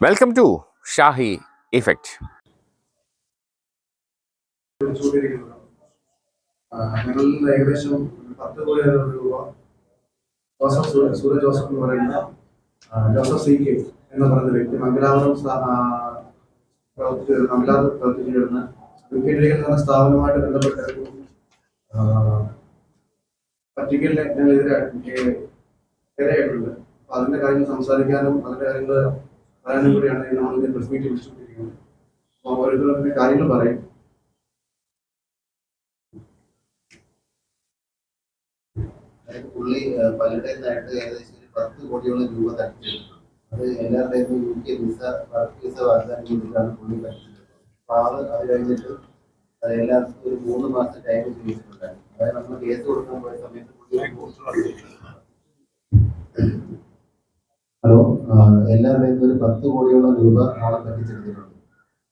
Welcome to Shahi effect ഞങ്ങളിൽ ഏകദേശം പത്ത് കോടിയോളം രൂപ സൂര്യ എന്ന് പറയുന്ന കെ എന്ന് പറയുന്ന വ്യക്തി മംഗലാപുരം പ്രവർത്തിച്ച് മംഗലാപുരം പ്രവർത്തിച്ചു വരുന്ന വിക്കിൻഡീഗൽ എന്ന സ്ഥാപനവുമായിട്ട് ബന്ധപ്പെട്ട പറ്റിക്കലിനെ ഞങ്ങൾ എതിരായിട്ടുണ്ട് അതിന്റെ കാര്യങ്ങൾ സംസാരിക്കാനും അതിന്റെ കാര്യങ്ങൾ പറയാനും കൂടിയാണ് നമ്മൾ ഇതിന്റെ പ്രസ് മീറ്റ് വിളിച്ചുകൊണ്ടിരിക്കുന്നത്. അപ്പോൾ ഓരോരുത്തരുടെ കാര്യങ്ങൾ പറയും. പുള്ളി ഏഹ്, പലരുടെയും നിന്നായിട്ട് ഏകദേശം ഒരു പത്ത് കോടിയോളം രൂപ തട്ടിച്ചിട്ടുണ്ട് അത് എല്ലാവരുടെയും U K visa work visa വാഗ്ദാനം ചെയ്തിട്ടാണ് പുള്ളി തട്ടിച്ചിട്ടുള്ളത് അപ്പൊ അത് അത് കഴിഞ്ഞിട്ട് അത് എല്ലാവർക്കും ഒരു മൂന്ന് മാസം ടൈം ചോദിച്ചിട്ടുണ്ടായിരുന്നു അതായത് നമ്മൾ കേസ് കൊടുക്കാൻ പോയ സമയത്ത് പുള്ളി ഹലോ എല്ലാവരുടെയും ഒരു പത്ത് കോടിയോളം രൂപ ആളെ പറ്റിച്ചെടുത്തിട്ടുണ്ട്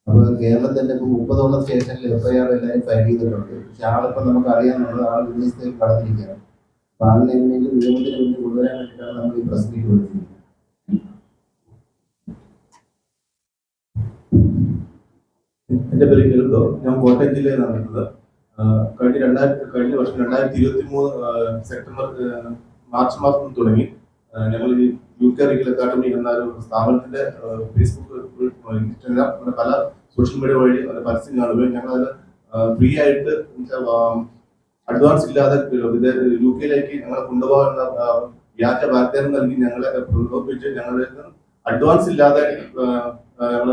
അപ്പൊ കേരളത്തിന്റെ ഇപ്പൊ മുപ്പതോളം സ്റ്റേഷനിൽ എഫ് ഐ ആർ എല്ലാവരും ഫയൽ ചെയ്തിട്ടുണ്ട്. പക്ഷെ ആളിപ്പോ നമുക്ക് അറിയാമെന്നുള്ളത് ആൾ വിദേശത്തേക്ക് കടന്നിരിക്കുകയാണ്. അപ്പൊ ആളിനെ എങ്ങനെയെങ്കിലും നിയമത്തിന് മുന്നിൽ കൊണ്ടുവരാൻ വേണ്ടിയിട്ടാണ് നമ്മൾ ഈ പ്രസ് വിളിച്ചിരിക്കുന്നത്. എന്റെ പേര് കേൾക്കോ ഞാൻ കോട്ടയം ജില്ലയിൽ നിന്നാണ് കഴിഞ്ഞ രണ്ടായിരത്തി കഴിഞ്ഞ വർഷം രണ്ടായിരത്തി ഇരുപത്തി മൂന്ന് സെപ്റ്റംബർ മാർച്ച് മാസം തുടങ്ങി. ഞങ്ങൾ ഈ യു കെ റീഗൽ അക്കാദമി എന്ന ഒരു സ്ഥാപനത്തിന്റെ ഫേസ്ബുക്ക് ഇൻസ്റ്റാഗ്രാം അങ്ങനെ പല സോഷ്യൽ മീഡിയ വഴി അതിന്റെ പരസ്യം കാണുകയും ഞങ്ങൾ അതിൽ ഫ്രീ ആയിട്ട് അഡ്വാൻസ് ഇല്ലാതെ യു കെയിലേക്ക് ഞങ്ങളെ കൊണ്ടുപോകാനുള്ള വ്യാജ വാഗ്ദാനം നൽകി ഞങ്ങളെ പ്രലോഭിപ്പിച്ച് ഞങ്ങളുടെ അഡ്വാൻസ് ഇല്ലാതെ ഞങ്ങൾ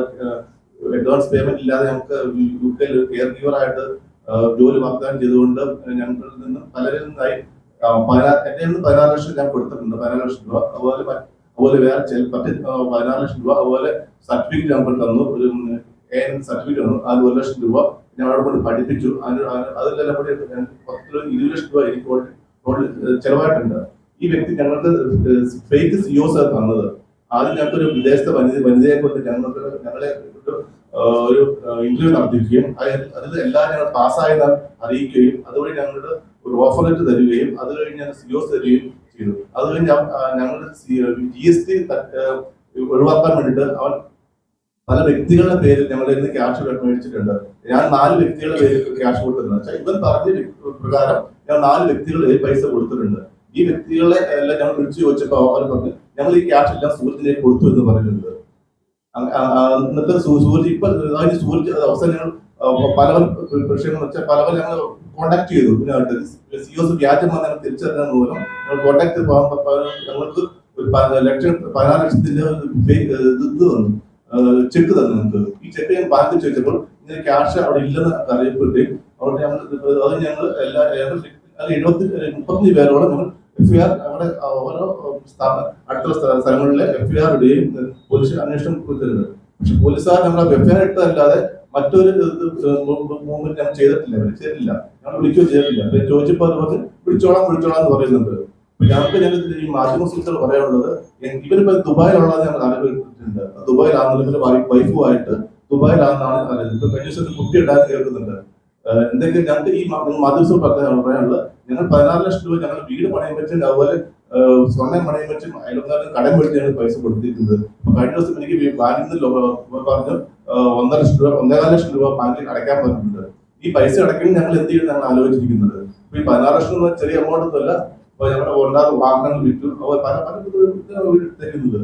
അഡ്വാൻസ് പേയ്മെന്റ് ഇല്ലാതെ ഞങ്ങൾക്ക് യു കെയിൽ കെയർ ഗീവർ ആയിട്ട് ജോലി വാഗ്ദാനം ചെയ്തുകൊണ്ട് ഞങ്ങളിൽ നിന്ന് പലരിൽ നിന്നായി പതിനാറ് പതിനാ- എന്റെ നിന്ന് പതിനാറ് ലക്ഷം ഞാൻ കൊടുത്തിട്ടുണ്ട് പതിനാറ് ലക്ഷം രൂപ. അതുപോലെ അതുപോലെ വേറെ ചില പത്ത് പതിനാറ് ലക്ഷം രൂപ അതുപോലെ സർട്ടിഫിക്കറ്റ് നമ്പർ തന്നു. ഒരു സർട്ടിഫിക്കറ്റ് തന്നു. അത് ഒരു ലക്ഷം രൂപ. ഞാൻ അവിടെ കൊണ്ട് പഠിപ്പിച്ചു. അതിന് അതിലെല്ലാം കൂടി പത്ത് ഇരുപത് ലക്ഷം രൂപ എനിക്ക് ചെലവായിട്ടുണ്ട്. ഈ വ്യക്തി ഞങ്ങൾക്ക് ഫേക്ക് സിഒസ് തന്നത്. ആദ്യം ഞങ്ങൾക്കൊരു വിദേശത്തെ വനിത വനിതയെ കൊണ്ട് ഞങ്ങൾക്ക് ഞങ്ങളെ ഒരു, ഇന്റർവ്യൂ നടത്തിയിരിക്കുകയും അത് അതിൽ എല്ലാം ഞങ്ങൾ പാസ്സായതാൽ അറിയിക്കുകയും അതുവഴി ഞങ്ങളുടെ ഒരു ഓഫർ ലെറ്റർ തരികയും അത് കഴിഞ്ഞ് ഞങ്ങൾ സിഒസ് തരികയും ചെയ്തു. ഞാൻ ഞങ്ങളുടെ ജി എസ് ടി ഒഴിവാക്കാൻ വേണ്ടിയിട്ട് അവൻ പല വ്യക്തികളുടെ പേരിൽ ഞങ്ങളുടെ ഇന്ന് ക്യാഷ് മേടിച്ചിട്ടുണ്ട്. ഞാൻ നാല് വ്യക്തികളുടെ പേരിൽ ക്യാഷ് കൊടുത്തിട്ടുണ്ട്. ഇവൻ പറഞ്ഞ പ്രകാരം ഞാൻ നാല് വ്യക്തികളുടെ പൈസ കൊടുത്തിട്ടുണ്ട്. ഈ വ്യക്തികളെ എല്ലാം ഞങ്ങൾ വിളിച്ചു ചോദിച്ചപ്പോൾ അവർ പറഞ്ഞു ഞങ്ങൾ ഈ ക്യാഷ് എല്ലാം സൂരജിലേക്ക് കൊടുത്തു എന്ന് പറഞ്ഞിട്ടുണ്ട്. എന്നിട്ട് സൂരജ് ഇപ്പൊ സൂരജ് അവസാനം ഞങ്ങൾ പല പല പ്രശ്നങ്ങൾ വെച്ചാൽ പല പല ഞങ്ങൾ കോണ്ടാക്ട് ചെയ്തു. പിന്നെ സിഒസ് വ്യാജം വന്ന തിരിച്ചറിഞ്ഞ മൂലം കോണ്ടാക്ട് ഞങ്ങൾക്ക് ഒരു ലക്ഷം പതിനാറ് ലക്ഷത്തിന്റെ ഇത് തന്നു. ചെക്ക് തന്നു ഞങ്ങൾക്ക്. ഈ ചെക്ക് ഞാൻ ബാങ്കിൽ ചോദിച്ചപ്പോൾ ഇങ്ങനെ ക്യാഷ് അവിടെ ഇല്ലെന്ന് അറിയപ്പെടുകയും അവിടെ ഞങ്ങൾ അത് ഞങ്ങൾ എല്ലാ എഴുപത്തി മുപ്പത്തഞ്ച് പേരോളം ഞങ്ങൾ എഫ് ഐ ആർ അവിടെ ഓരോ അടുത്തുള്ള സ്ഥ- സ്ഥലങ്ങളിലെ എഫ് ഐ ആർ ഇടുകയും പോലീസ് അന്വേഷണം കൊടുത്തിരുന്നത് പക്ഷെ പോലീസുകാർ നമ്മളെ എഫ് ഐ ആർ ഇട്ടതല്ലാതെ മറ്റൊരു മൂവ്മെന്റ് ഞാൻ ചെയ്തിട്ടില്ല അവർ ചെയ്തിട്ടില്ല. ഞാൻ വിളിക്കുകയോ ചെയ്തിട്ടില്ല. അപ്പൊ ചോദിച്ചപ്പോൾ അവർ വിളിച്ചോളാം വിളിച്ചോളാം എന്ന് പറയുന്നുണ്ട്. ഞങ്ങൾക്ക് ഞങ്ങൾക്ക് ഈ മാധ്യമ സുഹൃത്തുക്കൾ പറയാനുള്ളത് ഇവരിപ്പോ ദുബായിലുള്ളത് ഞങ്ങൾ ആലോചിച്ചിട്ടുണ്ട് ഇവരുടെ വൈഫുമായിട്ട് ദുബായിലാണെന്നാണ് ഇപ്പൊ കഴിഞ്ഞ ദിവസം ഒരു കുട്ടി ഉണ്ടാക്കി കേൾക്കുന്നുണ്ട്. എന്തെങ്കിലും ഞങ്ങൾക്ക് ഈ മാധ്യമ പറയാനുള്ളത് ഞങ്ങൾ പതിനാറ് ലക്ഷം രൂപ ഞങ്ങൾ വീട് പണയം വെച്ചും അതുപോലെ സ്വർണം പണയം വെച്ചും അയൽക്കാരും കടം മേടിച്ച് ഞങ്ങൾ പൈസ കൊടുത്തിട്ടുണ്ട്. കഴിഞ്ഞ ദിവസം എനിക്ക് ബാങ്കിൽ നിന്ന് പറഞ്ഞു ഒന്നര ലക്ഷം രൂപ ഒന്നേകാല ലക്ഷം രൂപ ബാങ്കിൽ അടയ്ക്കാൻ പറ്റുന്നുണ്ട് ഈ പൈസ അടയ്ക്കണമെങ്കിൽ ഞങ്ങൾ എന്ത് ചെയ്യും ഞങ്ങൾ ആലോചിച്ചിരിക്കുന്നത്? ഈ പതിനാറ് ലക്ഷം രൂപ ചെറിയ എമൗണ്ട് ഒന്നുമല്ല. ഞങ്ങളുടെ ഉണ്ടാകുന്ന വാഹനങ്ങൾ വിറ്റു. അവർ പല പല തരുന്നത്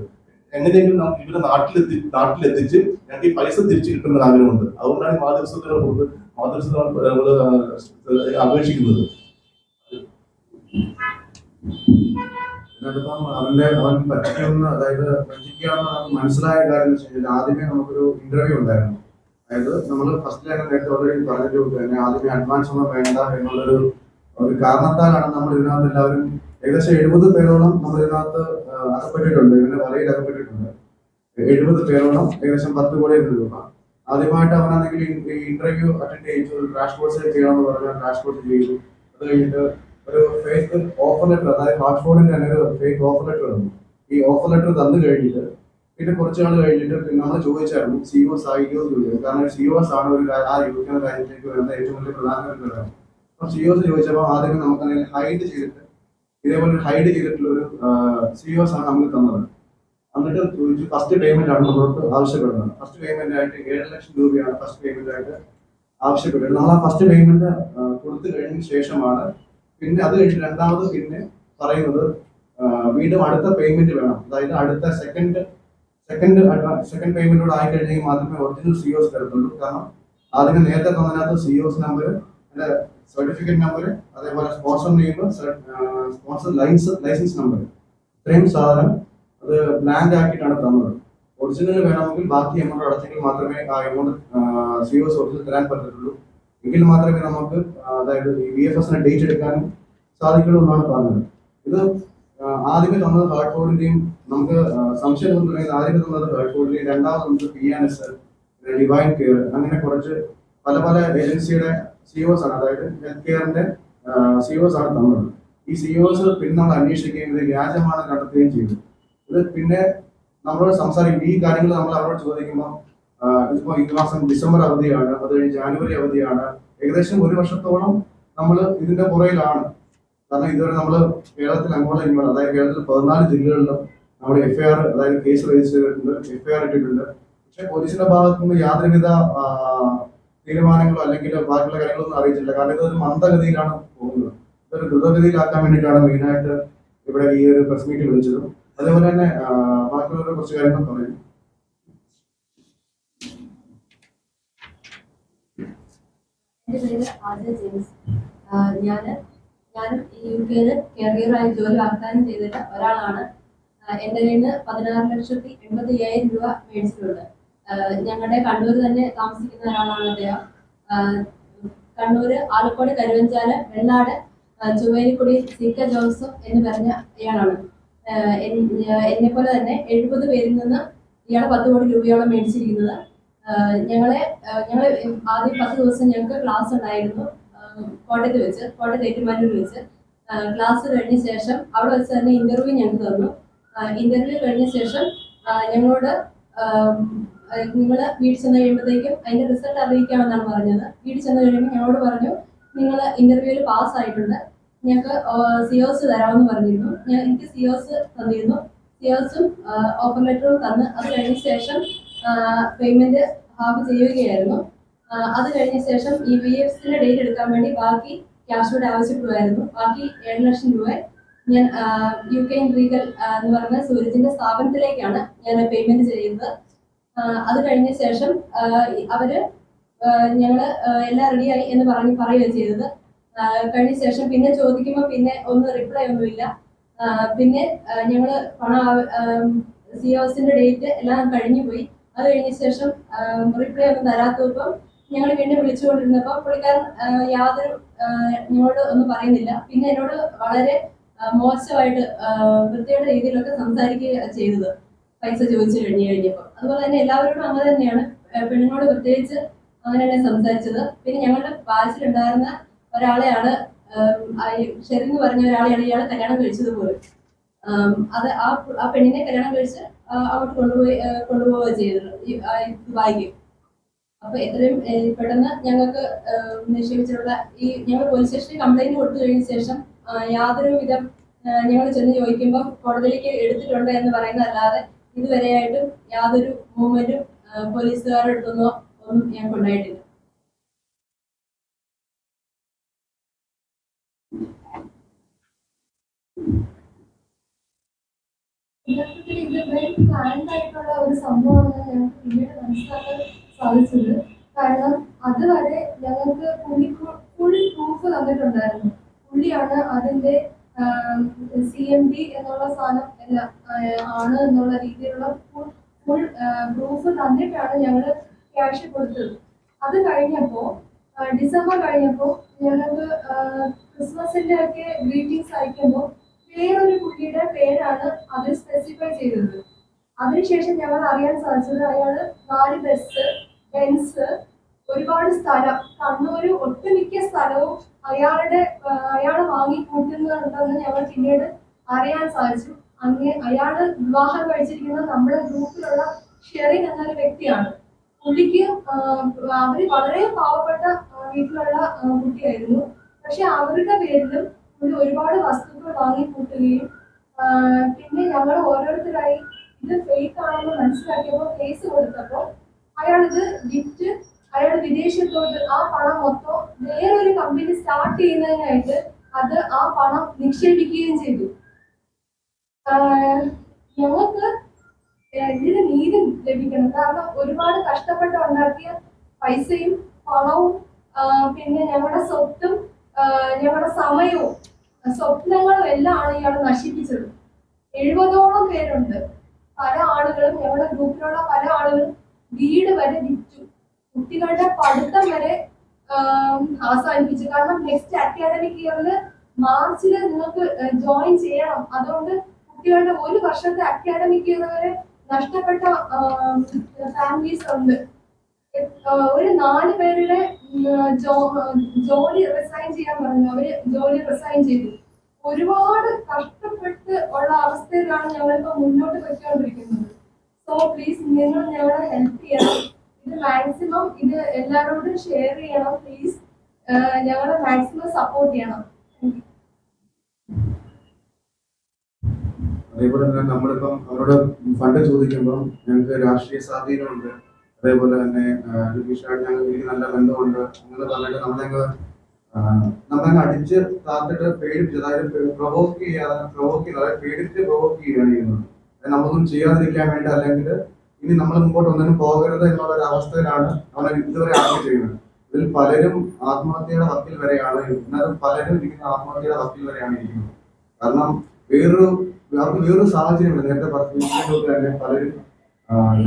എങ്ങനെയെങ്കിലും നമുക്ക് ഇവരെ നാട്ടിലെത്തി നാട്ടിലെത്തിച്ച് ഞങ്ങൾക്ക് ഈ പൈസ തിരിച്ചു കിട്ടുന്ന ആഗ്രഹമുണ്ട്. അതുകൊണ്ടാണ് മാതൃസത്തിൽ മാധ്യമത്തിൽ നമ്മൾ അപേക്ഷിക്കുന്നത്. ഇതിനകത്തിപ്പം അവന്റെ അവൻ പറ്റിക്കുന്ന അതായത് പറ്റിക്കാന്ന് മനസ്സിലായ കാര്യം എന്ന് വെച്ച് കഴിഞ്ഞാൽ ആദ്യമേ നമുക്കൊരു ഇന്റർവ്യൂ ഉണ്ടായിരുന്നു. അതായത് നമ്മൾ ഫസ്റ്റ് ലൈൻ നേരത്തെ ഓൾറെഡി പറഞ്ഞിട്ട് തന്നെ ആദ്യമേ അഡ്വാൻസ് ഒന്നും വേണ്ട എന്നുള്ളൊരു ഒരു കാരണത്താലാണ് നമ്മൾ ഇതിനകത്ത് എല്ലാവരും ഏകദേശം എഴുപത് പേരോളം നമ്മൾ ഇതിനകത്ത് അകപ്പെട്ടിട്ടുണ്ട്. ഇവന്റെ വലയിൽ അകപ്പെട്ടിട്ടുണ്ട്. എഴുപത് പേരോളം ഏകദേശം പത്ത് കോടി രൂപ. ആദ്യമായിട്ട് അവനാണെങ്കിൽ ഇന്റർവ്യൂ അറ്റൻഡ് ചെയ്യിച്ചു ക്രാഷ് കോഴ്സ് ചെയ്യണമെന്ന് പറഞ്ഞാൽ ക്രാഷ് കോഴ്സ് ചെയ്തു അത് കഴിഞ്ഞിട്ട് ഒരു ഫേക്ക് ഓഫർ ലെറ്റർ അതായത് ഹാർട്ട്ഫോണിന്റെ തന്നെ ഒരു ഫേക്ക് ഓഫർ ലെറ്റർ തന്നു ഈ ഓഫർ ലെറ്റർ തന്നു കഴിഞ്ഞിട്ട് പിന്നെ കുറച്ച് നാൾ കഴിഞ്ഞിട്ട് പിന്നെ നമ്മൾ ചോദിച്ചായിരുന്നു സി ഒ ആയിക്കോ ചോദിച്ചത് കാരണം സി ഒസ് ആണ് ഒരു ആ യുവക്കുന്ന കാര്യത്തിലേക്ക് വരുന്ന ഏറ്റവും വലിയ പ്രധാന ഒരു ഘടകം. അപ്പം സിഒസ് ചോദിച്ചപ്പോൾ ആദ്യമേ നമുക്ക് ഹൈഡ് ചെയ്തിട്ട് ഇതേപോലെ ഹൈഡ് ചെയ്തിട്ടുള്ള ഒരു സി ഒ ആണ് നമുക്ക് തന്നത്. എന്നിട്ട് ഫസ്റ്റ് പേയ്മെന്റ് ആണ് നമ്മളോട് ആവശ്യപ്പെടുന്നത്. ഫസ്റ്റ് പേയ്മെന്റ് ആയിട്ട് ഏഴ് ലക്ഷം രൂപയാണ് ഫസ്റ്റ് പേയ്മെന്റ് ആയിട്ട് ആവശ്യപ്പെട്ടത് നമ്മൾ ആ ഫസ്റ്റ് പേയ്മെന്റ് കൊടുത്തു കഴിഞ്ഞ ശേഷമാണ് പിന്നെ അത് കഴിഞ്ഞ് രണ്ടാമത് പിന്നെ പറയുന്നത് വീണ്ടും അടുത്ത പേയ്മെന്റ് വേണം. അതായത് അടുത്ത സെക്കൻഡ് സെക്കൻഡ് സെക്കൻഡ് പേയ്മെന്റോട് ആയി കഴിഞ്ഞെങ്കിൽ മാത്രമേ ഒറിജിനൽ സിഒസ് തരത്തുള്ളൂ. കാരണം അതിന് നേരത്തെ തന്നതിനകത്ത് സിഒസ് നമ്പർ അതിന്റെ സർട്ടിഫിക്കറ്റ് നമ്പർ അതേപോലെ sponsor name sponsor licence licence number ഇത്രയും സാധനം അത് ബ്ലാങ്ക് ആക്കിയിട്ടാണ് തന്നത്. ഒറിജിനൽ വേണമെങ്കിൽ ബാക്കി എമൗണ്ട് അടച്ചെങ്കിൽ മാത്രമേ ആ എമൗണ്ട് സിഒസ് ഒറിജിനൽ തരാൻ പറ്റത്തുള്ളൂ. എങ്കിൽ മാത്രമേ നമുക്ക് അതായത് ഈ ബി എഫ് എസിനെ ഡേറ്റ് എടുക്കാനും സാധിക്കുള്ളൂ എന്നാണ് പറഞ്ഞത്. ഇത് ആദ്യമേ തന്നത് ഹാർഡ് കോഡിന്റെയും നമുക്ക് സംശയം പറയുന്നത് ആദ്യമേ തന്നത് ഹാർഡ് കോഡിന്റെയും രണ്ടാമത് നമുക്ക് P N S divine care അങ്ങനെ കുറച്ച് പല പല ഏജൻസിയുടെ സിഒസ് ആണ്. അതായത് ഹെൽത്ത് കെയറിന്റെ സിഒസ് ആണ് തന്നത്. ഈ സിഒസ് പിന്നെ നമ്മൾ അന്വേഷിക്കുകയും ഇത് വ്യാജമാണ് കണ്ടെത്തുകയും ചെയ്തു. ഇത് പിന്നെ നമ്മളോട് സംസാരിക്കും. ഈ കാര്യങ്ങൾ നമ്മൾ അവരോട് ചോദിക്കുമ്പോൾ ഇതിപ്പോ ഈ മാസം ഡിസംബർ അവധിയാണ് അത് കഴിഞ്ഞ് ജാനുവരി അവധിയാണ്. ഏകദേശം ഒരു വർഷത്തോളം നമ്മൾ ഇതിന്റെ പുറയിലാണ്. കാരണം ഇതുവരെ നമ്മൾ കേരളത്തിൽ അങ്ങോളം ഇങ്ങോളം അതായത് കേരളത്തിൽ പതിനാല് ജില്ലകളിലും നമ്മുടെ എഫ്ഐആർ അതായത് കേസ് രജിസ്റ്റർ ചെയ്തിട്ടുണ്ട് എഫ്ഐആർ ഇട്ടിട്ടുണ്ട്. പക്ഷെ പോലീസിന്റെ ഭാഗത്തു നിന്ന് യാതൊരുവിധ തീരുമാനങ്ങളോ അല്ലെങ്കിൽ ബാക്കിയുള്ള കാര്യങ്ങളൊന്നും അറിയിച്ചില്ല കാരണം ഇതൊരു മന്ദഗതിയിലാണ് പോകുന്നത്. ഇതൊരു ദ്രുതഗതിയിലാക്കാൻ വേണ്ടിയിട്ടാണ് മെയിനായിട്ട് ഇവിടെ ഈ ഒരു പ്രസ് മീറ്റ് വിളിച്ചത്. അതേപോലെ തന്നെ ബാക്കിയുള്ളവരെ കുറച്ച് കാര്യങ്ങൾ പറയും എന്റെ പേര് ആദ്യ ജെയിംസ്. ഞാൻ ഞാൻ യു കെയിൽ കരിയറായി ജോലി വാഗ്ദാനം ചെയ്തിട്ട് ഒരാളാണ്. എന്റെ കയ്യിൽ നിന്ന് പതിനാറ് ലക്ഷത്തി എൺപത്തി അയ്യായിരം രൂപ മേടിച്ചിട്ടുണ്ട്. ഞങ്ങളുടെ കണ്ണൂർ തന്നെ താമസിക്കുന്ന ഒരാളാണ് അദ്ദേഹം. കണ്ണൂർ ആലക്കോട് കരുവഞ്ചാൽ വെള്ളാട് ചുവേലിക്കുടി സിക്ക ജോസഫ് എന്ന് പറഞ്ഞ ഇയാളാണ്. എന്നെ പോലെ തന്നെ എഴുപത് പേരിൽ നിന്ന് ഇയാൾ പത്ത് കോടി രൂപയോളം മേടിച്ചിരിക്കുന്നത്. ഞങ്ങളെ ഞങ്ങൾ ആദ്യം പത്ത് ദിവസം ഞങ്ങൾക്ക് ക്ലാസ് ഉണ്ടായിരുന്നു കോട്ടയത്ത് വെച്ച് കോട്ടയത്ത് ഏറ്റുമാനൂരിൽ വെച്ച്. ക്ലാസ് കഴിഞ്ഞ ശേഷം അവിടെ വെച്ച് തന്നെ ഇന്റർവ്യൂ ഞങ്ങൾക്ക് തന്നു. ഇന്റർവ്യൂ കഴിഞ്ഞ ശേഷം ഞങ്ങളോട് നിങ്ങൾ വീട്ടിൽ ചെന്ന് കഴിയുമ്പോഴത്തേക്കും അതിന്റെ റിസൾട്ട് അറിയിക്കാമെന്നാണ് പറഞ്ഞത്. വീട്ടിൽ ചെന്ന് കഴിയുമ്പോൾ ഞങ്ങളോട് പറഞ്ഞു നിങ്ങൾ ഇന്റർവ്യൂവിൽ പാസ് ആയിട്ടുണ്ട്. ഞങ്ങൾക്ക് സിയോസ് തരാമെന്ന് പറഞ്ഞിരുന്നു. ഞാൻ എനിക്ക് സിയോസ് തന്നിരുന്നു. സിയോസും ഓഫർ ലെറ്ററും തന്ന്. അത് കഴിഞ്ഞ ശേഷം പേയ്മെന്റ് ഹാഫ് ചെയ്യുകയായിരുന്നു. അത് കഴിഞ്ഞ ശേഷം ഈ വി എഫ്സിന്റെ ഡേറ്റ് എടുക്കാൻ വേണ്ടി ബാക്കി ക്യാഷ് കൂടെ ആവശ്യപ്പെടുമായിരുന്നു. ബാക്കി ഏഴ് ലക്ഷം രൂപ ഞാൻ യു കെ റീഗൽ എന്ന് പറഞ്ഞ സൂരജിന്റെ സ്ഥാപനത്തിലേക്കാണ് ഞാൻ പേയ്മെന്റ് ചെയ്യുന്നത്. അത് കഴിഞ്ഞ ശേഷം അവർ ഞങ്ങൾ എല്ലാം റെഡിയായി എന്ന് പറഞ്ഞ് പറയുകയാണ് ചെയ്തത്. കഴിഞ്ഞ ശേഷം പിന്നെ ചോദിക്കുമ്പോൾ പിന്നെ ഒന്നും റിപ്ലൈ ഒന്നുമില്ല പിന്നെ ഞങ്ങൾ പണം സിഒസിന്റെ ഡേറ്റ് എല്ലാം കഴിഞ്ഞു പോയി അത് കഴിഞ്ഞ ശേഷം റിപ്ലൈ ഒന്നും തരാത്തപ്പം ഞങ്ങൾ വീണ്ടും വിളിച്ചുകൊണ്ടിരുന്നപ്പോൾ പുള്ളിക്കാരൻ യാതൊരു എന്നോട് ഒന്നും പറയുന്നില്ല. പിന്നെ എന്നോട് വളരെ മോശമായിട്ട് വൃത്തിയുടെ രീതിയിലൊക്കെ സംസാരിക്കുക ചെയ്തത്. പൈസ ചോദിച്ചു കഴിഞ്ഞു കഴിഞ്ഞപ്പോൾ അതുപോലെ തന്നെ എല്ലാവരോടും അങ്ങനെ തന്നെയാണ് പെണ്ണിനോട് പ്രത്യേകിച്ച് അങ്ങനെ തന്നെ സംസാരിച്ചത്. പിന്നെ ഞങ്ങളുടെ ബാച്ചിലുണ്ടായിരുന്ന ഒരാളെയാണ് ഷെറിന്ന് പറഞ്ഞ ഒരാളെയാണ് ഇയാൾ കല്യാണം കഴിച്ചത് പോലും അത് ആ ആ പെണ്ണിനെ കല്യാണം കഴിച്ച് അവിടെ കൊണ്ടുപോയി കൊണ്ടുപോവുക ചെയ്തത്. ദുബായിക്ക് അപ്പൊ എത്രയും പെട്ടെന്ന് ഞങ്ങൾക്ക് നിക്ഷേപിച്ചിട്ടുള്ള ഈ ഞങ്ങൾ പോലീസ് സ്റ്റേഷനിൽ കംപ്ലൈന്റ് കൊടുത്തു കഴിഞ്ഞ ശേഷം യാതൊരു വിധം ഞങ്ങൾ ചെന്ന് ചോദിക്കുമ്പോൾ കോടതിയിലേക്ക് എടുത്തിട്ടുണ്ട് എന്ന് പറയുന്നതല്ലാതെ ഇതുവരെയായിട്ടും യാതൊരു മൂവ്മെന്റും പോലീസുകാരുടെ അടുത്തൊന്നോ ഒന്നും ഞങ്ങൾക്ക് ഉണ്ടായിട്ടില്ല യഥാർത്ഥത്തിൽ ഇത് ഇത്രയും പ്ലാൻഡ് ആയിട്ടുള്ള ഒരു സംഭവമാണ് ഞങ്ങൾക്ക് പിന്നീട് മനസ്സിലാക്കാൻ സാധിച്ചത്. കാരണം അതുവരെ ഞങ്ങൾക്ക് പുള്ളി ഫുൾ പ്രൂഫ് തന്നിട്ടുണ്ടായിരുന്നു. പുള്ളിയാണ് അതിന്റെ സി എം ഡി എന്നുള്ള സാധനം എല്ലാം ആണ് എന്നുള്ള രീതിയിലുള്ള ഫുൾ ഫുൾ പ്രൂഫ് തന്നിട്ടാണ് ഞങ്ങൾ ക്യാഷ് കൊടുത്തത്. അത് കഴിഞ്ഞപ്പോൾ ഡിസംബർ കഴിഞ്ഞപ്പോൾ ഞങ്ങൾക്ക് ക്രിസ്മസിന്റെ ഒക്കെ ഗ്രീറ്റിംഗ്സ് അയക്കുമ്പോൾ വേറൊരു കുട്ടിയുടെ പേരാണ് അതിൽ സ്പെസിഫൈ ചെയ്തത്. അതിനുശേഷം ഞങ്ങൾ അറിയാൻ സാധിച്ചത് അയാൾ നാല് ബസ് ബെൻസ് ഒരുപാട് സ്ഥലം കണ്ണൂര് ഒട്ടുമിക്ക സ്ഥലവും അയാളുടെ അയാൾ വാങ്ങി കൂട്ടുന്നുണ്ടെന്ന് ഞങ്ങൾ പിന്നീട് അറിയാൻ സാധിച്ചു. അങ്ങനെ അയാൾ വിവാഹം കഴിച്ചിരിക്കുന്നത് നമ്മുടെ ഗ്രൂപ്പിലുള്ള ഷെറിൻ എന്നൊരു വ്യക്തിയാണ്. പുള്ളിക്ക് അവർ വളരെ പാവപ്പെട്ട വീട്ടിലുള്ള കുട്ടിയായിരുന്നു. പക്ഷെ അവരുടെ പേരിലും പുള്ളി ഒരുപാട് വസ്തുക്കൾ വാങ്ങി കൂട്ടുകയും പിന്നെ ഞങ്ങൾ ഓരോരുത്തരായി ഇത് ഫേക്ക് ആണെന്ന് മനസ്സിലാക്കിയപ്പോൾ കേസ് കൊടുത്തപ്പോൾ അയാൾ ഇത് വിറ്റ് അയാൾ വിദേശത്തോട്ട് ആ പണം മൊത്തം വേറൊരു കമ്പനി സ്റ്റാർട്ട് ചെയ്യുന്നതിനായിട്ട് അത് ആ പണം നിക്ഷേപിക്കുകയും ചെയ്തു. ഞങ്ങൾക്ക് ഇതിന് നീതി ലഭിക്കണം. കാരണം ഒരുപാട് കഷ്ടപ്പെട്ട് ഉണ്ടാക്കിയ പൈസയും പണവും പിന്നെ ഞങ്ങളുടെ സ്വത്തും ഞങ്ങളുടെ സമയവും സ്വപ്നങ്ങളും എല്ലാം ആണ് ഇയാൾ നശിപ്പിച്ചത്. എഴുപതോളം പേരുണ്ട്. പല ആളുകളും ഞങ്ങളുടെ ഗ്രൂപ്പിലുള്ള പല ആളുകളും വീട് വരെ വിറ്റു. കുട്ടികളുടെ പഠിത്തം വരെ അവസാനിപ്പിച്ചു. കാരണം നെക്സ്റ്റ് അക്കാഡമിക് ഇയറിൽ മാർച്ചിൽ നിങ്ങൾക്ക് ജോയിൻ ചെയ്യണം. അതുകൊണ്ട് കുട്ടികളുടെ ഒരു വർഷത്തെ അക്കാദമിക് ഇയർ വരെ നഷ്ടപ്പെട്ട ഫാമിലീസ് ഉണ്ട്. ഒരു നാല് പേരുടെ ജോലി റിസൈൻ ചെയ്യാൻ പറഞ്ഞു. അവർ ജോലി റിസൈൻ ചെയ്തു. ഒരുപാട് കഷ്ടപ്പെട്ട് ഉള്ള അവസ്ഥയിലാണ് ഞങ്ങളിപ്പോ മുന്നോട്ട് വെച്ചുകൊണ്ടിരിക്കുന്നത് സോ പ്ലീസ് നിങ്ങൾ ഞങ്ങളെ ഹെൽപ്പ് ചെയ്യണം. ഇത് മാക്സിമം ഇത് എല്ലാവരോടും ഷെയർ ചെയ്യണം പ്ലീസ് ഞങ്ങളെ മാക്സിമം സപ്പോർട്ട് ചെയ്യണം. അതേപോലെ തന്നെ നമ്മളിപ്പം അവരോട് ഫണ്ട് ചോദിക്കുമ്പോൾ ഞങ്ങൾക്ക് രാഷ്ട്രീയ സ്വാധീനമുണ്ട്. അതേപോലെ തന്നെ ഞങ്ങൾക്ക് എനിക്ക് നല്ല ബന്ധമുണ്ട്. അങ്ങനെ പറഞ്ഞിട്ട് നമ്മളങ്ങ് നമ്മളങ്ങ് അടിച്ച് താത്തിട്ട് പേടിപ്പിച്ച് അതായത് പ്രൊവോക്ക് ചെയ്യാതെ പ്രൊവോക്ക് ചെയ്യുന്നത് അതായത് പേടിച്ച് പ്രൊവോക്ക് ചെയ്യുകയാണ് ചെയ്യുന്നത്. നമ്മളൊന്നും ചെയ്യാതിരിക്കാൻ വേണ്ടി അല്ലെങ്കിൽ ഇനി നമ്മൾ മുമ്പോട്ട് ഒന്നിനും പോകരുത് എന്നുള്ള ഒരു അവസ്ഥയിലാണ് അവനെ ഇതുവരെ ആക്കി ചെയ്യുന്നത്. ഇതിൽ പലരും ആത്മഹത്യയുടെ വക്കിൽ വരെയാണ് എന്നാലും പലരും ഇരിക്കുന്ന ആത്മഹത്യയുടെ വക്കിൽ വരെയാണ് ഇരിക്കുന്നത്. കാരണം വേറൊരു അവർക്ക് വേറൊരു സാഹചര്യമുണ്ട്. നേരത്തെ പറഞ്ഞു തന്നെ പലരും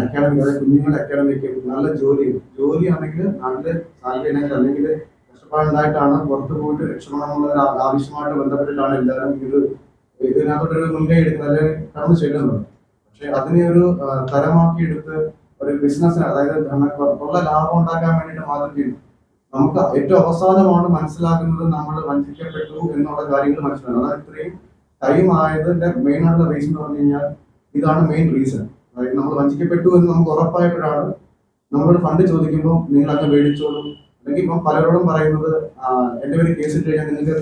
അക്കാഡമിക് അതായത് കുഞ്ഞുങ്ങളുടെ അക്കാഡമിക്ക് നല്ല ജോലി ജോലിയാണെങ്കിൽ നാട്ടിൽ സാഹചര്യം അല്ലെങ്കിൽ കഷ്ടപ്പാടുണ്ടായിട്ടാണ് പുറത്തു പോയിട്ട് രക്ഷപ്പെടാനുള്ള ഒരു ആവശ്യമായിട്ട് ബന്ധപ്പെട്ടിട്ടാണ് എല്ലാവരും ഇത് ഇതിനകത്തോട്ടൊരു മുൻകൈ എടുക്കുന്നത് അല്ലെങ്കിൽ കടന്നു ചെല്ലുന്നത്. പക്ഷെ അതിനെ ഒരു തരമാക്കി എടുത്ത് ഒരു ബിസിനസ്സിന് അതായത് ഉള്ള ലാഭം ഉണ്ടാക്കാൻ വേണ്ടിട്ട് മാത്രം ചെയ്യുന്നു നമുക്ക് ഏറ്റവും അവസാനമാണ് മനസ്സിലാക്കുന്നത് നമ്മൾ വഞ്ചിക്കപ്പെട്ടു എന്നുള്ള കാര്യങ്ങൾ മനസ്സിലാക്കുന്നത് അതായത് ഇത്രയും ടൈം ആയതിന്റെ മെയിൻ ആയിട്ടുള്ള റീസൺ എന്ന് പറഞ്ഞു കഴിഞ്ഞാൽ ഇതാണ് മെയിൻ റീസൺ നമ്മൾ വഞ്ചിക്കപ്പെട്ടു എന്ന് നമുക്ക് ഉറപ്പായപ്പോഴാണ് നമ്മളോട് ഫണ്ട് ചോദിക്കുമ്പോൾ നിങ്ങൾ അങ്ങ് മേടിച്ചോളൂ. അല്ലെങ്കിൽ ഇപ്പം പലരോടും പറയുന്നത് എന്റെ പേര് കേസ് ഇട്ട് കഴിഞ്ഞാൽ നിങ്ങൾക്ക്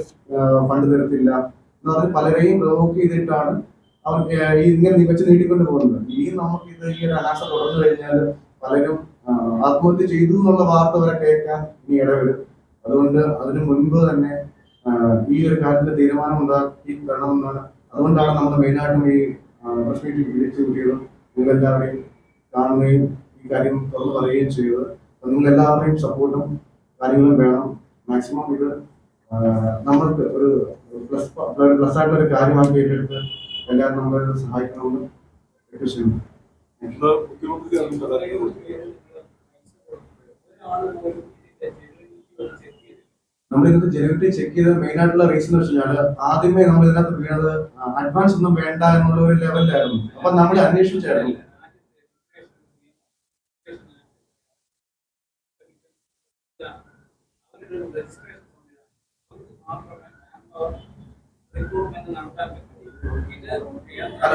ഫണ്ട് തരത്തില്ല. എന്ന് പറഞ്ഞ് പലരെയും പ്രൊവോക്ക് ചെയ്തിട്ടാണ് അവർ ഇങ്ങനെ നിവച്ച് നീട്ടിക്കൊണ്ട് പോകുന്നത്. ഇനി നമുക്ക് ഇത് ഈ ഒരു അനാസ തുടർന്നു കഴിഞ്ഞാൽ പലരും ആത്മഹത്യ ചെയ്തു എന്നുള്ള വാർത്ത വരെ കേൾക്കാൻ ഇനി ഇടവരും. അതുകൊണ്ട് അതിനു മുൻപ് തന്നെ ഈ ഒരു കാര്യത്തിൽ തീരുമാനം ഉണ്ടാക്കി തരണമെന്നാണ്. അതുകൊണ്ടാണ് നമ്മൾ മെയിനായിട്ടും ഈ പ്രശ്നം വിളിച്ചു കൂട്ടിയതും. നിങ്ങൾ എല്ലാവരെയും കാണുകയും ഈ കാര്യം തുറന്നു പറയുകയും ചെയ്തത് അപ്പൊ നിങ്ങൾ എല്ലാവരുടെയും സപ്പോർട്ടും കാര്യങ്ങളും വേണം. മാക്സിമം ഇത് നമ്മൾക്ക് ഒരു പ്ലസ് പ്ലസ് ആയിട്ടുള്ള ഒരു കാര്യമാക്കി ഏറ്റെടുത്ത് എല്ലാവരും നമ്മളെ സഹായിക്കണമെന്ന് ചെയ്യുന്നു മുഖ്യമന്ത്രി ഇതിനകത്ത് ജനുവിറ്റി ചെക്ക് ചെയ്ത മെയിൻ ആയിട്ടുള്ള റീസൺ എന്ന് വെച്ചാൽ ആദ്യമേ നമ്മൾ ഇതിനകത്ത് വീണത് അഡ്വാൻസ് ഒന്നും വേണ്ട എന്നുള്ള ഒരു ലെവലിലായിരുന്നു അപ്പൊ നമ്മൾ അന്വേഷിച്ചായിരുന്നു.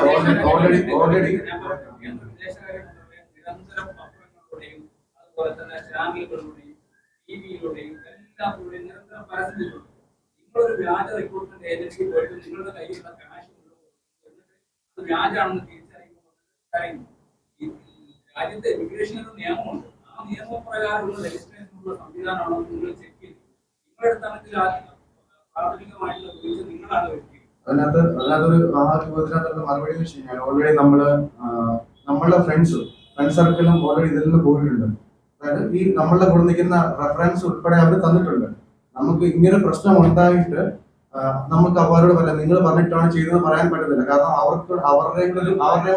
ഓൾറെഡി already- already- പത്രങ്ങളിലൂടെയും അതുപോലെ തന്നെ ചാനലുകളിലൂടെയും ടിവിയിലൂടെയും എല്ലാത്തിലൂടെയും നിരന്തരം പരസ്യത്തിലുണ്ട് നിങ്ങളൊരു വ്യാജ റിക്രൂട്ട്മെന്റ് ഏജൻസി പോയിട്ട് നിങ്ങളുടെ കയ്യിലുള്ള കാശ് അത് വ്യാജാണെന്ന് തിരിച്ചറിയുമ്പോൾ രാജ്യത്തെ ഇമിഗ്രേഷൻ എന്ന നിയമമുണ്ട്. ആ നിയമപ്രകാരമുള്ള രജിസ്ട്രേഷനുള്ള സംവിധാനമാണോ നിങ്ങൾ ചെക്ക് ചെയ്ത് നിങ്ങളുടെ തലത്തിൽ പ്രാഥമികമായിട്ടുള്ള വീഴ്ച നിങ്ങളാണ് അതിനകത്ത് അതിനകത്തൊരു ആ ചോദ്യത്തിനകത്തൊരു മറുപടി എന്ന് വെച്ച് കഴിഞ്ഞാൽ ഓൾറെഡി നമ്മൾ ആ, നമ്മളുടെ ഫ്രണ്ട്സ് ഫ്രണ്ട് സർക്കിളും ഓൾറെഡി ഇതിൽ നിന്ന് പോയിട്ടുണ്ട്. അതായത് ഈ നമ്മളുടെ കൂടെ നിൽക്കുന്ന റെഫറൻസ് ഉൾപ്പെടെ അവർ തന്നിട്ടുണ്ട്. നമുക്ക് ഇങ്ങനെ പ്രശ്നം ഉണ്ടായിട്ട് നമുക്ക് അവരോട് പറയാം നിങ്ങൾ പറഞ്ഞിട്ടാണ് ചെയ്തതെന്ന് പറയാൻ പറ്റത്തില്ല. കാരണം അവർക്ക് അവരുടെ അവരുടെ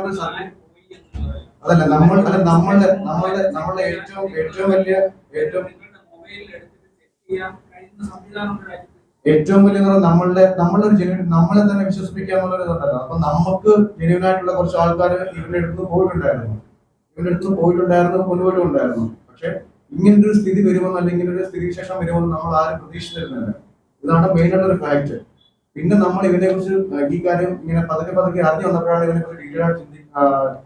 അതല്ല നമ്മൾ അല്ല നമ്മളുടെ നമ്മളുടെ നമ്മളുടെ ഏറ്റവും ഏറ്റവും വലിയ ഏറ്റവും ഏറ്റവും വലിയ നമ്മളുടെ നമ്മളൊരു ജെന്യൂൻ നമ്മളെ തന്നെ വിശ്വസിപ്പിക്കാനുള്ള ഒരു ഇതുണ്ടല്ലോ. അപ്പൊ നമുക്ക് ജനുവിനായിട്ടുള്ള കുറച്ച് ആൾക്കാർ ഇവരുടെ അടുത്ത് പോയിട്ടുണ്ടായിരുന്നു. ഇവരുടെ അടുത്ത് പോയിട്ടുണ്ടായിരുന്നു ഉണ്ടായിരുന്നു. പക്ഷെ ഇങ്ങനൊരു ഒരു സ്ഥിതി വരുമെന്ന് അല്ലെങ്കിൽ ഒരു ഒരു സ്ഥിതിവിശേഷം വരുമെന്ന് നമ്മൾ ആരും പ്രതീക്ഷിച്ചിരുന്നില്ല. ഇതാണ് മെയിൻ ആയിട്ടുള്ള ഫാക്ട് പിന്നെ നമ്മൾ ഇവനെ കുറിച്ച് ഈ കാര്യം ഇങ്ങനെ പതുക്കെ പതുക്കെ അറിഞ്ഞു വന്നപ്പോഴാണ് ഇവനെ കുറിച്ച് ഡീറ്റെയിൽ ആയിട്ട്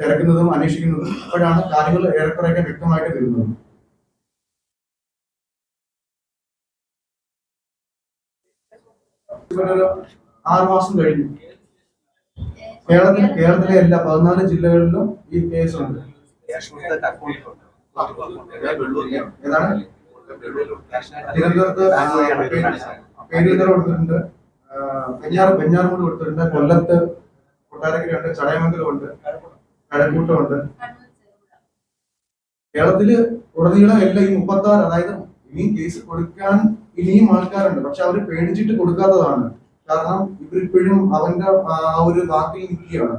തിരക്കുന്നതും അന്വേഷിക്കുന്നതും അപ്പോഴാണ് കാര്യങ്ങൾ ഏറെക്കുറെയൊക്കെ വ്യക്തമായിട്ട് വരുന്നത്. ഇവിടെ ആറ് മാസം കഴിഞ്ഞു. കേരളത്തിൽ കേരളത്തിലെ എല്ലാ പതിനാല് ജില്ലകളിലും ഈ കേസ് ഉണ്ട്. ഏതാണ് തിരുവനന്തപുരത്ത് പേരുന്നർ കൊടുത്തിട്ടുണ്ട് പെഞ്ഞാറ് വെഞ്ഞാറുമൂട് കൊടുത്തിട്ടുണ്ട് കൊല്ലത്ത് കൊട്ടാരക്കരയുണ്ട് ചടയമംഗലം ഉണ്ട് കഴക്കൂട്ടം ഉണ്ട് കേരളത്തിൽ ഉടനീളം എല്ലാം ഈ മുപ്പത്തി ആറ് അതായത് ഇനിയും കേസ് കൊടുക്കാൻ ഇനിയും ആൾക്കാരുണ്ട് പക്ഷെ അവർ പേടിച്ചിട്ട് കൊടുക്കാത്തതാണ് കാരണം ഇവരിപ്പോഴും അവന്റെ ആ ഒരു വാക്കിൽ നിൽക്കുകയാണ്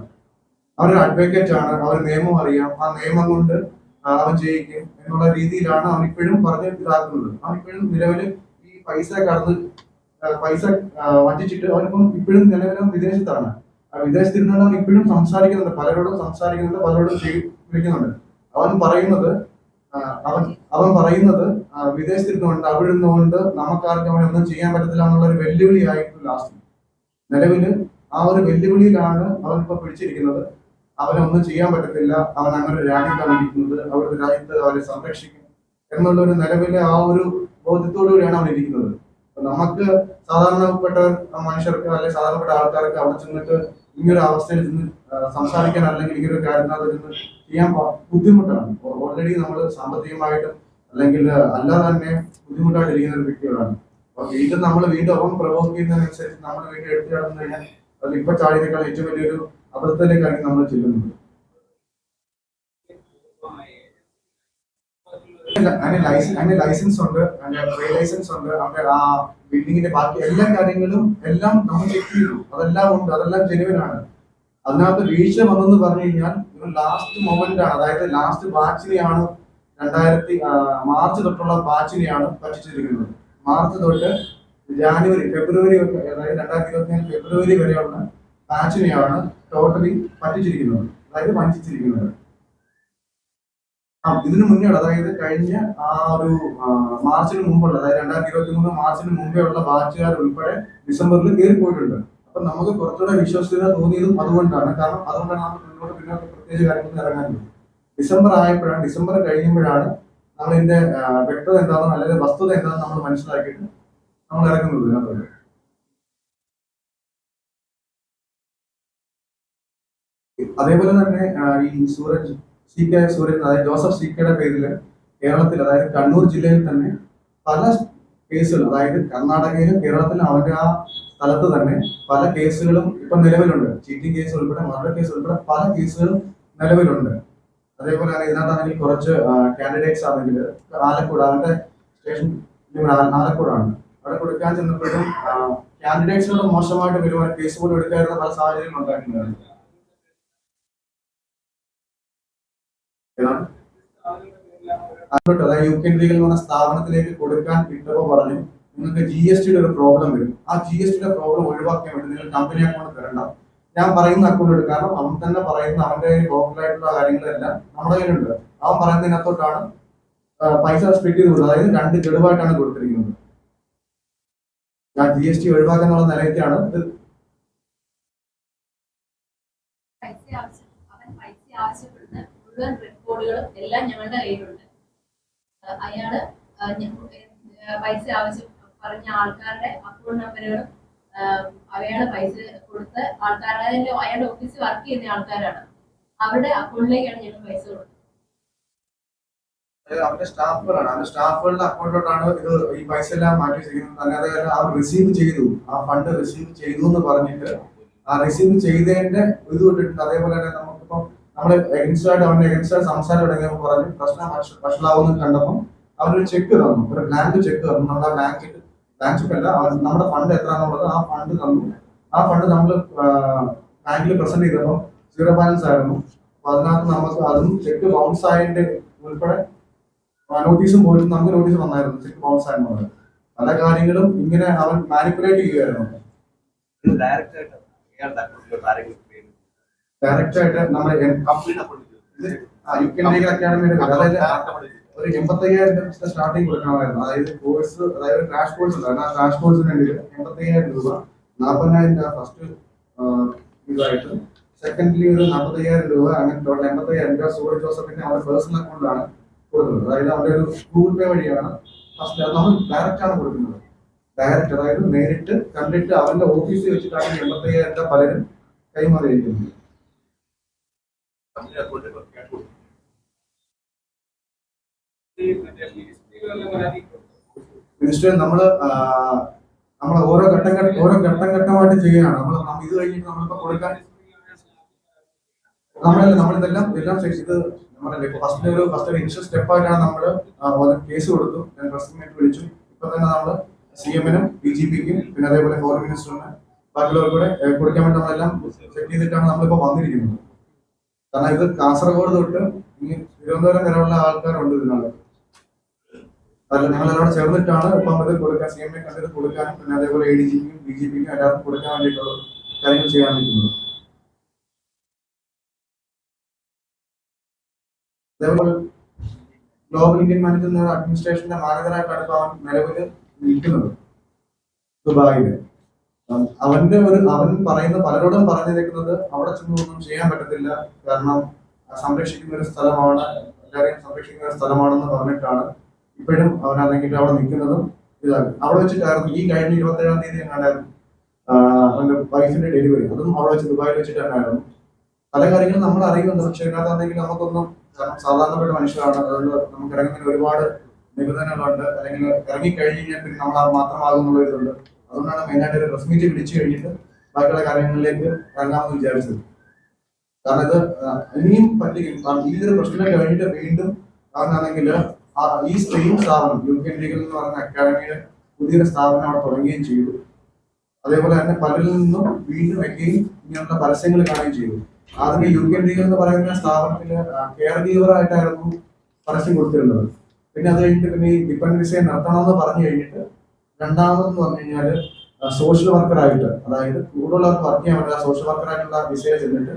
അവരൊരു അഡ്വക്കേറ്റ് ആണ് അവർ നിയമം അറിയാം ആ നിയമം കൊണ്ട് അവൻ ജയിക്കും എന്നുള്ള രീതിയിലാണ് അവൻ ഇപ്പോഴും പറഞ്ഞ് ഇതാക്കുന്നത്. അവൻ ഇപ്പോഴും ഈ പൈസ കടന്ന് പൈസ വഞ്ചിച്ചിട്ട് അവനിപ്പം ഇപ്പോഴും നിലവിലും വിദേശത്താണ്. വിദേശത്തിരുന്നാണ് അവൻ ഇപ്പോഴും സംസാരിക്കുന്നുണ്ട് പലരോടും സംസാരിക്കുന്നുണ്ട് പലരോടും വിളിക്കുന്നുണ്ട്. അവൻ പറയുന്നത് അവൻ അവൻ പറയുന്നത് വിദേശത്തിരുന്നുകൊണ്ട് അവിടെ ഇരുന്നുകൊണ്ട് നമുക്കാർക്കും അവനെ ഒന്നും ചെയ്യാൻ പറ്റത്തില്ല എന്നുള്ള ഒരു വെല്ലുവിളി ആയിരുന്നു ലാസ്റ്റ്. നിലവിൽ ആ ഒരു വെല്ലുവിളിയിലാണ് അവൻ ഇപ്പൊ പിടിച്ചിരിക്കുന്നത്. അവനൊന്നും ചെയ്യാൻ പറ്റത്തില്ല. അവൻ അങ്ങനെ രാജ്യത്താണ് ഇരിക്കുന്നത്. അവരുടെ രാജ്യത്ത് അവരെ സംരക്ഷിക്കും എന്നുള്ള ഒരു നിലവിലെ ആ ഒരു ബോധ്യത്തോടു കൂടിയാണ് അവൻ ഇരിക്കുന്നത്. നമുക്ക് സാധാരണപ്പെട്ട മനുഷ്യർക്ക് അല്ലെങ്കിൽ സാധാരണപ്പെട്ട ആൾക്കാർക്ക് അവിടെ ചെന്നിട്ട് ഇങ്ങനൊരു അവസ്ഥയിൽ ചെന്ന് സംസാരിക്കാൻ അല്ലെങ്കിൽ ഇങ്ങനൊരു കാര്യത്തിനകത്ത് ചെന്ന് ചെയ്യാൻ ബുദ്ധിമുട്ടാണ്. ഓൾറെഡി നമ്മൾ സാമ്പത്തികമായിട്ടും അല്ലെങ്കിൽ അല്ലാതെ തന്നെ ബുദ്ധിമുട്ടായിട്ട് ഇരിക്കുന്ന ഒരു വ്യക്തികളാണ്. അപ്പൊ വീണ്ടും നമ്മൾ വീണ്ടും അവൻ പ്രവോക്ക് നമ്മൾ വീണ്ടും എടുത്തു കഴിഞ്ഞാൽ അത് ഇപ്പൊ ചാടിയേക്കാൾ ഏറ്റവും വലിയൊരു അബദ്ധത്തിലേക്കായിരിക്കും നമ്മൾ ചെല്ലുന്നത് അതിന് ലൈസൻസ് അതിന് ലൈസൻസ് ഉണ്ട് അതിന്റെ ട്രേഡ് ലൈസൻസ് ഉണ്ട് അവിടെ ആ ബിൽഡിങ്ങിന്റെ ബാക്കി എല്ലാ കാര്യങ്ങളും എല്ലാം നമ്മൾ ചെക്ക് ചെയ്തു. അതെല്ലാം ഉണ്ട് അതെല്ലാം ജെനുവിൻ ആണ്. അതിനകത്ത് വീഴ്ച വന്നെന്ന് പറഞ്ഞു കഴിഞ്ഞാൽ ലാസ്റ്റ് മൊമെന്റ് ആണ്. അതായത് ലാസ്റ്റ് ബാച്ചിനെയാണ് രണ്ടായിരത്തി മാർച്ച് തൊട്ടുള്ള ബാച്ചിനെയാണ് പറ്റിച്ചിരിക്കുന്നത്. മാർച്ച് തൊട്ട് ജാനുവരി ഫെബ്രുവരി അതായത് രണ്ടായിരത്തി ഇരുപത്തിനാല് ഫെബ്രുവരി വരെയുള്ള ബാച്ചിനെയാണ് ടോട്ടലി പറ്റിച്ചിരിക്കുന്നത്. അതായത് വഞ്ചിച്ചിരിക്കുന്നത്. ആ ഇതിനു മുന്നേ അതായത് കഴിഞ്ഞ ആ ഒരു മാർച്ചിന് മുമ്പുള്ള അതായത് രണ്ടായിരത്തി ഇരുപത്തി മൂന്ന് മാർച്ചിന് മുമ്പേ ഉള്ള ബാച്ചുകാർ ഉൾപ്പെടെ ഡിസംബറിൽ കയറി പോയിട്ടുണ്ട് അപ്പൊ നമുക്ക് കുറച്ചുകൂടെ വിശ്വസ്തത തോന്നിയതും അതുകൊണ്ടാണ്. കാരണം അതുകൊണ്ടാണ് നമ്മൾ മുന്നോട്ട് പിന്നോട്ട് പ്രത്യേകിച്ച് കാര്യങ്ങൾ ഇറങ്ങാനുള്ളത് ഡിസംബർ ആയപ്പോഴാണ് ഡിസംബർ കഴിയുമ്പോഴാണ് ആ, വ്യക്തത എന്താണെന്ന് അല്ലെങ്കിൽ വസ്തുത എന്താണെന്ന് നമ്മൾ മനസ്സിലാക്കിയിട്ട് നമ്മൾ ഇറങ്ങുന്നത് ഇതിനകത്തോട്ട്. അതേപോലെ തന്നെ ഈ സൂരജ് സി കെ സൂരജ് അതായത് ജോസഫ് സി കെയുടെ പേരിൽ കേരളത്തിൽ അതായത് കണ്ണൂർ ജില്ലയിൽ തന്നെ പല കേസുകൾ അതായത് കർണാടകയിലും കേരളത്തിലും അവന്റെ ആ സ്ഥലത്ത് തന്നെ പല കേസുകളും ഇപ്പൊ നിലവിലുണ്ട്. ചീറ്റിംഗ് കേസ് ഉൾപ്പെടെ മർഡർ കേസ് ഉൾപ്പെടെ പല കേസുകളും നിലവിലുണ്ട്. അതേപോലെ തന്നെ ഇതിനകത്താണെങ്കിൽ കുറച്ച് കാൻഡിഡേറ്റ്സ് ആണെങ്കിൽ ആലക്കൂട് അവന്റെ സ്റ്റേഷൻ ആലക്കൂടാണ്. അവിടെ കൊടുക്കാൻ ചെന്നപ്പോഴും കാൻഡിഡേറ്റ്സിനോട് മോശമായിട്ട് വരുവാൻ കേസ് പോലും എടുക്കാറുള്ള പല സാഹചര്യങ്ങളും ഉണ്ടായിട്ടുണ്ടായിരുന്നു അങ്ങോട്ട് അതായത് യു കെ ലീഗൽ എന്ന് പറഞ്ഞ സ്ഥാപനത്തിലേക്ക് കൊടുക്കാൻ കിട്ടുമ്പോൾ പറഞ്ഞു നിങ്ങൾക്ക് ജി എസ് ടിയുടെ ഒരു പ്രോബ്ലം വരും. ആ ജി എസ് ടിയുടെ പ്രോബ്ലം ഒഴിവാക്കാൻ വേണ്ടി നിങ്ങൾ കമ്പനി അക്കൗണ്ട് തരണ്ട. ഞാൻ പറയുന്ന അക്കൗണ്ട് എടുക്കാനും അവൻ തന്നെ പറയുന്ന അവന്റെ ലോക്കൽ ആയിട്ടുള്ള കാര്യങ്ങളെല്ലാം നമ്മുടെ കയ്യിലുണ്ട്. അവൻ പറയുന്നതിനകത്തോട്ടാണ് പൈസ സ്പ്ലിറ്റ് ചെയ്ത് കൊടുത്തത് അതായത് രണ്ട് ഗഡുവായിട്ടാണ് കൊടുത്തിരിക്കുന്നത്. ഞാൻ ജി എസ് ടി ഒഴിവാക്കാന്നുള്ള നിലയിലാണ് ഇത്. അവൻ റെക്കോർഡുകളും എല്ലാം ഞങ്ങളുടെ കയ്യിലുണ്ട്. അയാൾ പൈസ ആവശ്യം പറഞ്ഞ ആൾക്കാരുടെ അക്കൗണ്ട് നമ്പറുകളും അയാൾ പൈസ കൊടുത്ത ആൾക്കാരുടെ അയാളുടെ ഓഫീസിൽ വർക്ക് ചെയ്യുന്ന ആൾക്കാരാണ്. അവരുടെ അക്കൗണ്ടിലേക്കാണ് ഞങ്ങൾ പൈസ അതായത് അവരുടെ സ്റ്റാഫുകളാണ്. സ്റ്റാഫുകളുടെ ഇത് ഈ പൈസ റിസീവ് ആ ഫണ്ട് റിസീവ് പറഞ്ഞിട്ട് ആ റിസീവ് അതേപോലെ തന്നെ നമ്മൾ എഗൻസ്റ്റായിട്ട് അവന്റെ എഗൻസ്റ്റായിട്ട് സംസാരം തുടങ്ങിയപ്പോൾ പറഞ്ഞു പ്രശ്നം വഷളാവുന്ന കണ്ടപ്പോൾ അവരൊരു ചെക്ക് തന്നു ഒരു ബ്ലാങ്ക് ചെക്ക് തന്നു നമ്മുടെ ബ്ലാങ്ക് ചെക്ക് ബ്ലാങ്ക് ചെക്ക് അല്ല നമ്മുടെ ഫണ്ട് എത്രയാണെന്നുള്ളത് ആ ഫണ്ട് തന്നു. ആ ഫണ്ട് നമ്മൾ ബാങ്കിൽ പ്രസന്റ് ചെയ്തപ്പോൾ സീറോ ബാലൻസ് ആയിരുന്നു. അപ്പൊ അതിനകത്ത് നമുക്ക് അതും ചെക്ക് ബൗൺസ് ആയതിന്റെ ഉൾപ്പെടെ നോട്ടീസും പോയിട്ട് നമുക്ക് നോട്ടീസ് വന്നായിരുന്നു ചെക്ക് ബൗൺസ് ആയിരുന്നത് പല കാര്യങ്ങളും ഇങ്ങനെ അവൻ മാനിപ്പുലേറ്റ് ചെയ്യുമായിരുന്നു ഡയറക്റ്റ് ആയിട്ട് യു കെ ലീഗൽ അക്കാഡമിയുടെ അതായത് ഒരു എൺപത്തയ്യായിരം രൂപ സ്റ്റാർട്ടിങ് കൊടുക്കണമായിരുന്നു. അതായത് കോഴ്സ് അതായത് ക്രാഷ് കോഴ്സ് ഉണ്ടായിരുന്നു ആ ക്രാഷ് കോഴ്സിന് വേണ്ടി എൺപത്തയ്യായിരം രൂപ നാൽപ്പതിനായിരം രൂപ ഫസ്റ്റ് ഇതായിട്ട് സെക്കൻഡ്ലി ഒരു നാൽപ്പത്തയ്യായിരം രൂപ അങ്ങനെ ടോട്ടൽ എൺപത്തയ്യായിരം രൂപ സൂര്യ ജോസഫിന്റെ അവരുടെ പേഴ്സണൽ അക്കൗണ്ടാണ് കൊടുക്കുന്നത്. അതായത് അവരുടെ ഒരു ഗൂഗിൾ പേ വഴിയാണ് ഫസ്റ്റ് നമ്മൾ ഡയറക്റ്റ് ആണ് കൊടുക്കുന്നത്. ഡയറക്റ്റ് അതായത് നേരിട്ട് കണ്ടിട്ട് അവന്റെ ഓഫീസിൽ വെച്ചിട്ടാണ് എൺപത്തയ്യായിരം രൂപ പലരും കൈമാറിയിരിക്കുന്നത് കമ്പനി അക്കൗണ്ടിൽ ക്യാഷ് കൊടുക്കും ഈ മറ്റേ മിനിസ്ട്രികളിലെ പരാതി മിനിസ്റ്റർ നമ്മൾ നമ്മൾ ഓരോ ഘട്ടം ഓരോ ഘട്ടം ഘട്ടമായിട്ട് ചെയ്യുകയാണ്. നമ്മൾ ഇത് കഴിഞ്ഞിട്ട് നമ്മളിപ്പോ കൊടുക്കാൻ നമ്മളല്ല നമ്മളിതെല്ലാം എല്ലാം ഇത് നമ്മളല്ലേ ഫസ്റ്റ് ഒരു ഫസ്റ്റ് ഒരു ഇനിഷ്യൽ സ്റ്റെപ്പായിട്ടാണ് നമ്മൾ കേസ് കൊടുത്തു. ഞാൻ പ്രസിഡന്റ് വിളിച്ചു. ഇപ്പൊ തന്നെ നമ്മൾ സി എമ്മിനും ഡി ജി പിക്കും പിന്നെ അതേപോലെ ഫോറിൻ മിനിസ്റ്ററിന് ബാക്കിയുള്ളവർക്കൂടെ കൊടുക്കാൻ വേണ്ടി നമ്മളെല്ലാം സെറ്റ് ചെയ്തിട്ടാണ് നമ്മളിപ്പോ വന്നിരിക്കുന്നത്. കാരണം ഇത് കാസർഗോഡ് തൊട്ട് ഈ തിരുവനന്തപുരം വരെയുള്ള ആൾക്കാരുണ്ട് ഇതിനകത്ത്. അല്ല ഞങ്ങൾ എല്ലാവരും ചേർന്നിട്ടാണ് ഇപ്പം ഇത് കൊടുക്കാൻ സി എം എ കണ്ടിട്ട് കൊടുക്കാനും പിന്നെ അതേപോലെ എ ഡി ജിക്കും ഡി ജി പിക്കും എല്ലാവർക്കും കൊടുക്കാൻ വേണ്ടിയിട്ടുള്ള കാര്യങ്ങൾ ചെയ്യാൻ നിൽക്കുന്നത് അതേപോലെ ഗ്ലോബൽ ഇന്ത്യൻ മാനേജ്മെന്റ് അഡ്മിനിസ്ട്രേഷന്റെ മാനേജറായിട്ടാണ് ഇപ്പൊ നിലവിൽ നിൽക്കുന്നത്. ദുബായിൽ. അവന്റെ ഒരു അവൻ പറയുന്ന പലരോടും പറഞ്ഞിരിക്കുന്നത് അവിടെ ചെന്നൊന്നും ചെയ്യാൻ പറ്റത്തില്ല. കാരണം സംരക്ഷിക്കുന്ന ഒരു സ്ഥലമാണ്. എല്ലാവരെയും സംരക്ഷിക്കുന്ന ഒരു സ്ഥലമാണെന്ന് പറഞ്ഞിട്ടാണ് ഇപ്പോഴും അവനാണെങ്കിൽ അവിടെ നിൽക്കുന്നതും ഇതാണ് അവിടെ വെച്ചിട്ടായിരുന്നു. ഈ കഴിഞ്ഞ ഇരുപത്തി ഏഴാം തീയതി എങ്ങാണ്ടായിരുന്നു? വൈഫിന്റെ ഡെലിവറി അതും അവിടെ വെച്ച് ദുബായിൽ വെച്ചിട്ട് തന്നെയായിരുന്നു പല കാര്യങ്ങളും നമ്മൾ അറിയുന്നുണ്ട്. പക്ഷെ ഇതിനകത്താണെങ്കിൽ നമുക്കൊന്നും സാധാരണപ്പെട്ട മനുഷ്യരാണ്. അതുകൊണ്ട് നമുക്ക് ഇറങ്ങുന്നതിന് ഒരുപാട് നിബന്ധനകളുണ്ട്. അല്ലെങ്കിൽ ഇറങ്ങി കഴിഞ്ഞ് കഴിഞ്ഞാൽ പിന്നെ നമ്മൾ അത് മാത്രമാകുന്നുള്ള ഇതുണ്ട്. അതുകൊണ്ടാണ് മെയിനായിട്ട് ഒരു പ്രസ് മീറ്റ് വിളിച്ചു കഴിഞ്ഞിട്ട് ബാക്കിയുള്ള കാര്യങ്ങളിലേക്ക് ഇറങ്ങാമെന്ന് വിചാരിച്ചത്. കാരണം ഇത് ഇനിയും പറ്റിക്കും കാരണം ഈ ഒരു പ്രശ്നം കഴിഞ്ഞിട്ട് വീണ്ടും കാരണമാണെങ്കിൽ ഈ സ്ട്രീം സ്ഥാപനം യു കെ ലീഗൽ എന്ന് പറയുന്ന അക്കാഡമിയുടെ പുതിയൊരു സ്ഥാപനം അവിടെ തുടങ്ങുകയും ചെയ്തു. അതേപോലെ തന്നെ പലരിൽ നിന്നും വീണ്ടും വെക്കുകയും ഇങ്ങനെയുള്ള പരസ്യങ്ങൾ കാണുകയും ചെയ്തു. ആദ്യം യു കെ ലീഗൽ എന്ന് പറയുന്ന സ്ഥാപനത്തിന് കെയർ ഗീവർ ആയിട്ടായിരുന്നു പരസ്യം കൊടുത്തിരുന്നത്. പിന്നെ അത് കഴിഞ്ഞിട്ട് പിന്നെ ഈ ഡിപ്പെൻഡ് വിസയെ നിർത്തണമെന്ന് പറഞ്ഞു കഴിഞ്ഞിട്ട് രണ്ടാമതെന്ന് പറഞ്ഞു കഴിഞ്ഞാൽ സോഷ്യൽ വർക്കറായിട്ട് അതായത് കൂടുതലുള്ളവർക്ക് വർക്ക് ചെയ്യാൻ പറ്റില്ല സോഷ്യൽ വർക്കറായിട്ടുള്ള വിസയിൽ ചെന്നിട്ട്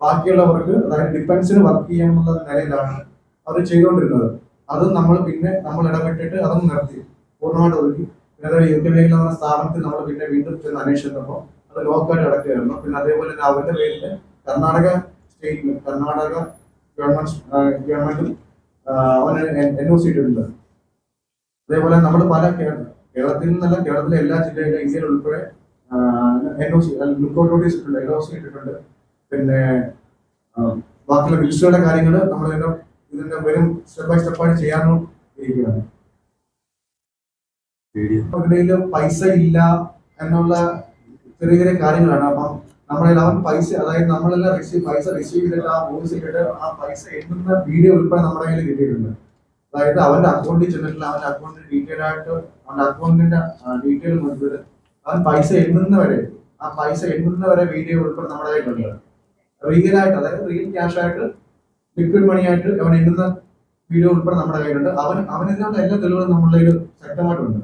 ബാക്കിയുള്ളവർക്ക് അതായത് ഡിഫൻസിന് വർക്ക് ചെയ്യാമെന്നുള്ള നിലയിലാണ് അവർ ചെയ്തുകൊണ്ടിരുന്നത്. അത് നമ്മൾ പിന്നെ നമ്മൾ ഇടപെട്ടിട്ട് അതും നിർത്തി. പൂർണമായിട്ട് ഒതുക്കി. പിന്നെ യു കെ മേഖല എന്ന സ്ഥാപനത്തിൽ നമ്മൾ പിന്നെ വീണ്ടും ചെന്ന് അന്വേഷിച്ചപ്പോൾ അത് ലോക്കായിട്ട് അടക്കുകയായിരുന്നു പിന്നെ അതേപോലെ തന്നെ അവരുടെ പേരിൽ കർണാടക സ്റ്റേറ്റിലും കർണാടക ഗവൺമെന്റ് ഗവൺമെന്റും അവന് എൻ ഒ സി ഇട്ടിട്ടുണ്ട് അതേപോലെ നമ്മൾ പല കേരളത്തിൽ നിന്നല്ല കേരളത്തിലെ എല്ലാ ജില്ലയിലും ഇന്ത്യയിൽ ഉൾപ്പെടെ N O C lookout notice ഇട്ടിട്ടുണ്ട് എൻ ഒ സി ഇട്ടിട്ടുണ്ട്. പിന്നെ ബാക്കിയുള്ള മിനിസ്റ്ററുടെ കാര്യങ്ങൾ നമ്മൾ ഇതിന്റെ ഇതിന്റെ വരും സ്റ്റെപ്പ് ബൈ സ്റ്റെപ്പായിട്ട് ചെയ്യാനും ഇരിക്കുകയാണ്. ഇതിൽ പൈസ ഇല്ല എന്നുള്ള ചെറിയ ചെറിയ കാര്യങ്ങളാണ്. അപ്പം നമ്മളെ അവൻ പൈസ അതായത് നമ്മളെല്ലാം റിസീവ് പൈസ റിസീവ് ചെയ്തിട്ട് ആ വോയിസ് കേട്ട് ആ പൈസ എണ്ണുന്ന വീഡിയോ ഉൾപ്പെടെ നമ്മുടെ കയ്യിൽ കിട്ടിയിട്ടുണ്ട്. അതായത് അവന്റെ അക്കൗണ്ടിൽ ചെന്നിട്ടുള്ള അവന്റെ അക്കൗണ്ടിന്റെ ഡീറ്റെയിൽ ആയിട്ട് അവന്റെ അക്കൗണ്ടിന്റെ ഡീറ്റെയിൽ മുൻപിട്ട് അവൻ പൈസ എണ്ണുന്നവരെ ആ പൈസ എണ്ണുന്നവരെ വീഡിയോ ഉൾപ്പെടെ നമ്മുടെ കയ്യിലുണ്ട് റിയൽ ആയിട്ട് അതായത് റിയൽ ക്യാഷ് ആയിട്ട് ലിക്വിഡ് മണി ആയിട്ട് അവൻ എണ്ണുന്ന വീഡിയോ ഉൾപ്പെടെ നമ്മുടെ കയ്യിലുണ്ട്. അവൻ അവനെതിരെയുള്ള എല്ലാ തെളിവുകളും നമ്മളുടെ ഒരു ശക്തമായിട്ടുണ്ട്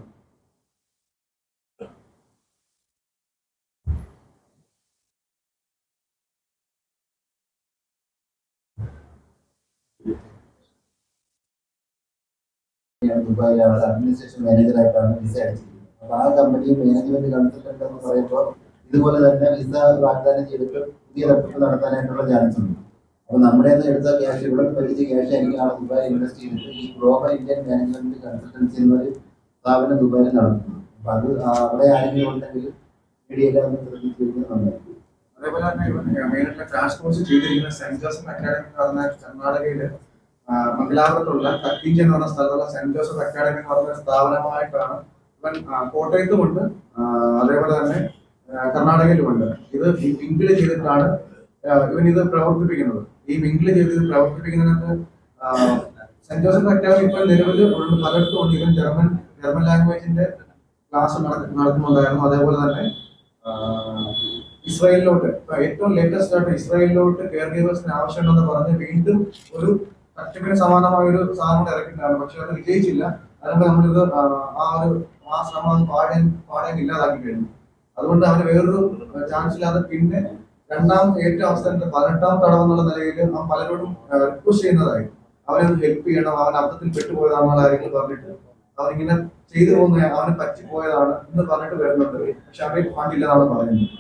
ദുബായിൽ അവിടെ അഡ്മിനിസ്ട്രേഷൻ മാനേജറായിട്ടാണ് വിസ അടിച്ചിരിക്കുന്നത്. അപ്പൊ ആ കമ്പനി മാനേജ്മെന്റ് കൺസൾട്ടന്റ് എന്ന് പറയുമ്പോൾ ഇതുപോലെ തന്നെ വിസ വാഗ്ദാനം ചെയ്തിട്ട് പുതിയ റെക്കോർഡ് നടത്താനായിട്ടുള്ള ചാൻസ് ഉണ്ട്. അപ്പൊ നമ്മുടെ എടുത്ത ക്യാഷ് ഇവിടെ വലിയ ക്യാഷ് ആയിരിക്കും ആ ദുബായ് ഇൻവെസ്റ്റ് ചെയ്തിട്ട് ഈ ഗ്ലോബൽ ഇന്ത്യൻ മാനേജ്മെന്റ് കൺസൾട്ടൻസി എന്നൊരു സ്ഥാപനം ദുബായിൽ നടത്തുന്നു അപ്പൊ അത് അവിടെ ആരെങ്കിലും ഉണ്ടെങ്കിൽ മീഡിയയിലെ ഒന്ന് ശ്രദ്ധിച്ചിരിക്കുന്നത് നന്നായിരിക്കും. അതേപോലെ തന്നെ കോഴ്സ് ചെയ്തിരിക്കുന്ന സെന്റ് ജോസഫ് അക്കാഡമി എന്ന് പറഞ്ഞ മംഗലാപുരത്തുള്ള കക്കീജ് എന്ന് പറഞ്ഞ സ്ഥലത്തുള്ള സെന്റ് ജോസഫ് അക്കാഡമി എന്ന് പറഞ്ഞ സ്ഥാപനമായിട്ടാണ് ഇവൻ കോട്ടയത്തുമുണ്ട്. അതേപോലെ തന്നെ കർണാടകയിലുമുണ്ട്. ഇത് മിങ്കിൾ ചെയ്തിട്ടാണ് ഇവൻ ഇത് പ്രവർത്തിപ്പിക്കുന്നത്. ഈ മിങ്കിൾ ചെയ്ത് ഇത് പ്രവർത്തിപ്പിക്കുന്നതിനകത്ത് സെന്റ് ജോസഫ് അക്കാഡമി ഇപ്പോൾ നിലവിൽ പലയിടത്തും ഇവൻ ജർമ്മൻ ജർമ്മൻ ലാംഗ്വേജിന്റെ ക്ലാസ് നടത്തുന്നുണ്ടായിരുന്നു. അതേപോലെ തന്നെ ഇസ്രായേലിലോട്ട് ഏറ്റവും ലേറ്റസ്റ്റ് ആയിട്ട് ഇസ്രായേലിലോട്ട് കെയർ ആവശ്യമുണ്ടെന്ന് പറഞ്ഞ് വീണ്ടും ഒരു തട്ടിപ്പിന് സമാനമായ ഒരു സാധനം കൂടെ ഇറക്കിയിട്ടുണ്ടായിരുന്നു പക്ഷെ അത് വിജയിച്ചില്ല. അതുകൊണ്ട് നമ്മളിത് ആ, ആ ഒരു ആ ശ്രമം അത് പാടാൻ പാടാൻ ഇല്ലാതാക്കി കഴിഞ്ഞു. അതുകൊണ്ട് അവന് വേറൊരു ചാൻസ് ഇല്ലാതെ പിന്നെ രണ്ടാം ഏറ്റവും അവസരത്തിൽ പതിനെട്ടാം തടവ് എന്നുള്ള നിലയിൽ അവൻ പലരോടും റിക്വസ്റ്റ് ചെയ്യുന്നതായി. അവനെ ഒന്ന് ഹെൽപ്പ് ചെയ്യണം. അവൻ അർത്ഥത്തിൽ പെട്ടുപോയതാണെന്നുള്ള കാര്യങ്ങൾ പറഞ്ഞിട്ട് അവനിങ്ങനെ ചെയ്തു പോകുന്ന അവന് പറ്റിപ്പോയതാണ് എന്ന് പറഞ്ഞിട്ട് വരുന്നുണ്ട്. പക്ഷെ അവരെ ഫണ്ടില്ലെന്നാണ് പറയുന്നത്.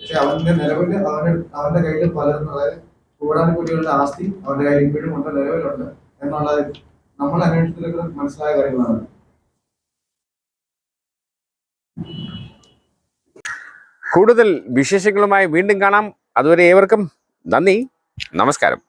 പക്ഷെ അവന്റെ നിലവിൽ അവന്റെ അവന്റെ കയ്യിൽ പലരും അതായത് കൂടാനുകൂടികളുടെ ആസ്തി അവരുടെ കയ്യിൽ ഇപ്പോഴും ഉണ്ട് നിലവിലുണ്ട് എന്നുള്ളത് നമ്മൾ അന്വേഷണത്തിലൊക്കെ മനസ്സിലായ കാര്യങ്ങളാണ്. കൂടുതൽ വിശേഷങ്ങളുമായി വീണ്ടും കാണാം. അതുവരെ ഏവർക്കും നന്ദി. നമസ്കാരം.